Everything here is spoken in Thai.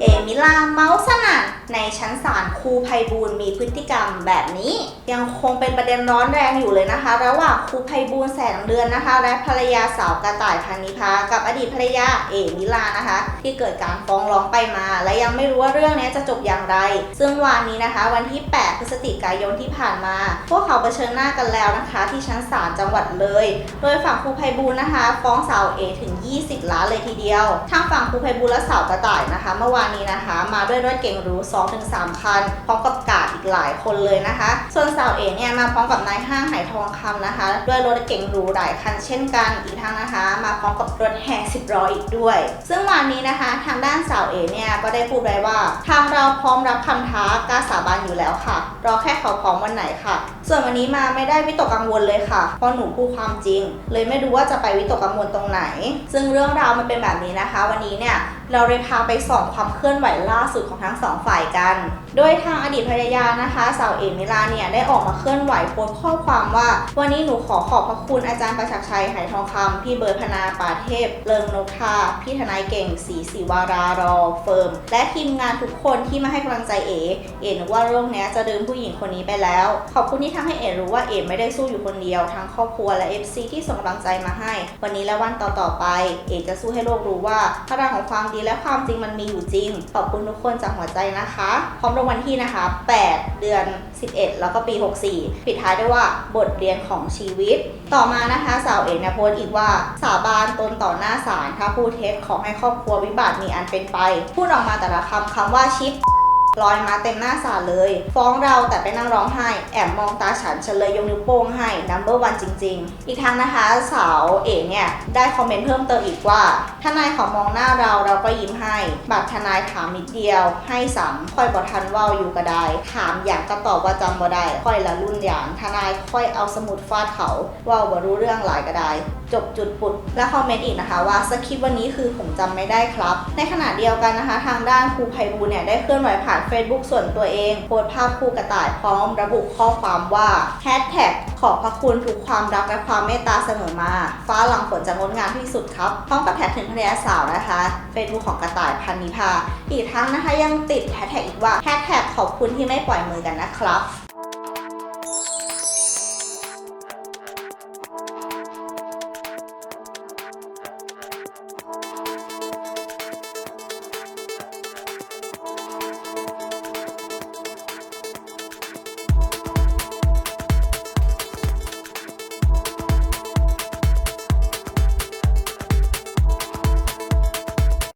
เอ ในชั้นศาลครูไพบูลมีพฤติกรรมแบบนี้ ยังคงเป็นประเด็นร้อนแรงอยู่เลยนะคะ ระหว่างครูไพบูลแสงเดือนนะคะ และภรรยาสาวกระต่ายพันนิพากับอดีตภรรยาเอมิลานะคะ ที่เกิดการฟ้องร้องไปมา และยังไม่รู้ว่าเรื่องนี้จะจบอย่างไร ซึ่งวันนี้นะคะ วันที่ 8 พฤศจิกายนที่ผ่านมา พวกเขาเผชิญหน้ากันแล้วนะคะ ที่ชั้นศาลจังหวัดเลย โดยฝั่งครูไพบูลนะคะ ฟ้องสาวเอถึง 20 ล้านเลยทีเดียวทางฝั่งครูไพบูลและสาวกระต่ายนะคะ เมื่อวานนี้นะคะ มาด้วยรถเก๋งหรู2-3 คัน พร้อมกับกาดอีกหลายคนเลยนะคะ ส่วนสาวเอเนี่ยมาพร้อมกับนายห้างไหทองคำนะคะ ด้วยรถเก๋งหรูหลายคันเช่นกันอีกทั้งนะคะ มาพร้อมกับรถแห่10ล้ออีกด้วย ซึ่งวันนี้นะคะ ทางด้านสาวเอเนี่ยก็ได้พูดไว้ว่า ทางเราพร้อมรับคำท้ากล้าสาบานอยู่แล้วค่ะ รอแค่เขาพร้อมวันไหนค่ะ ส่วนวันนี้มาไม่ได้วิตกกังวลเลยค่ะ เพราะหนูพูดความจริง เลยไม่รู้ว่าจะไปวิตกกังวลตรงไหน ซึ่งเรื่องราวมันเป็นแบบนี้นะคะ วันนี้เนี่ย เราเลยพาไปส่องความเคลื่อนไหวล่าสุดของทั้งสองฝ่ายกัน โดยทางอดีตภรรยานะคะสาวเอมิลาเนี่ยได้ออกมาเคลื่อนไหวโพสต์ข้อความว่า วันนี้หนูขอขอบพระคุณอาจารย์ประชักชัยไหทองคำพี่เบิร์ดพนาป่าเทพ เลิงนกทาพี่ทนายเก่งศรีศิวารารอเฟิร์ม และทีมงานทุกคนที่มาให้กำลังใจเอ เอนึกว่าเรื่องเนี้ยจะลืมผู้หญิงคนนี้ไปแล้ว ขอบคุณที่ทำให้เอรู้ว่าเอไม่ได้สู้อยู่คนเดียวทั้งครอบครัวและ FC ที่ส่งกำลังใจมาให้ วันนี้และวันต่อๆไป เอจะสู้ให้โลกรู้ว่าพลังของความดีและความจริงมันมีอยู่จริง ขอบคุณทุกคนจากหัวใจนะคะ พร้อมรางวัลที่นะคะ 8 เดือน 11 แล้วก็ปี 64 ปิดท้ายด้วยว่าบทเรียนของชีวิต ต่อมานะคะสาวเอกเนี่ยโพสต์อีกว่าสาบานตนต่อหน้าศาลถ้าพูดเท็จขอให้ครอบครัววิบัติมีอันเป็นไป พูดออกมาแต่ละคำคำว่าชิปลอยมาเต็มหน้าศาลเลย ฟ้องเราแต่ไปนั่งร้องไห้ แอบมองตาฉันฉันเลยยกนิ้วโป้งให้ number one จริง ๆ อีกทั้งนะคะสาวเอ๋เนี่ยได้คอมเมนต์เพิ่มเติมอีกว่า ทนายเขามองหน้าเราเราก็ยิ้มให้ บัตรทนายถามนิดเดียว ให้สามค่อยบอทันว่าอยู่ก็ไดถามอย่างก็ตอบว่าจำบ่ได้ค่อยละรุ่นอย่างทนายค่อยเอาสมุดฟาดเขาว่าบ่รู้เรื่องหลายก็ไดจบจุดปุดและคอมเมนต์อีกนะคะว่าสคริปต์วันนี้คือผมจำไม่ได้ครับ ในขณะเดียวกันนะคะ ทางด้านครูไพบูลเนี่ยได้เคลื่อนไหวผ่าน Facebook ส่วนตัวเองโพสภาพครูกระต่ายพร้อมระบุข้อความว่าแฮชแท็กขอบพระคุณทุกความรักและความเมตตาเสมอมา ฟ้าหลังฝนจะงดงามที่สุดครับพร้อมกับแท็กถึงภรรยาสาวนะคะ Facebook ของกระต่ายพันนิพาอีกทั้งนะคะยังติดแฮชแท็กอีกว่าแฮชแท็กขอบคุณที่ไม่ปล่อยมือกันนะครับ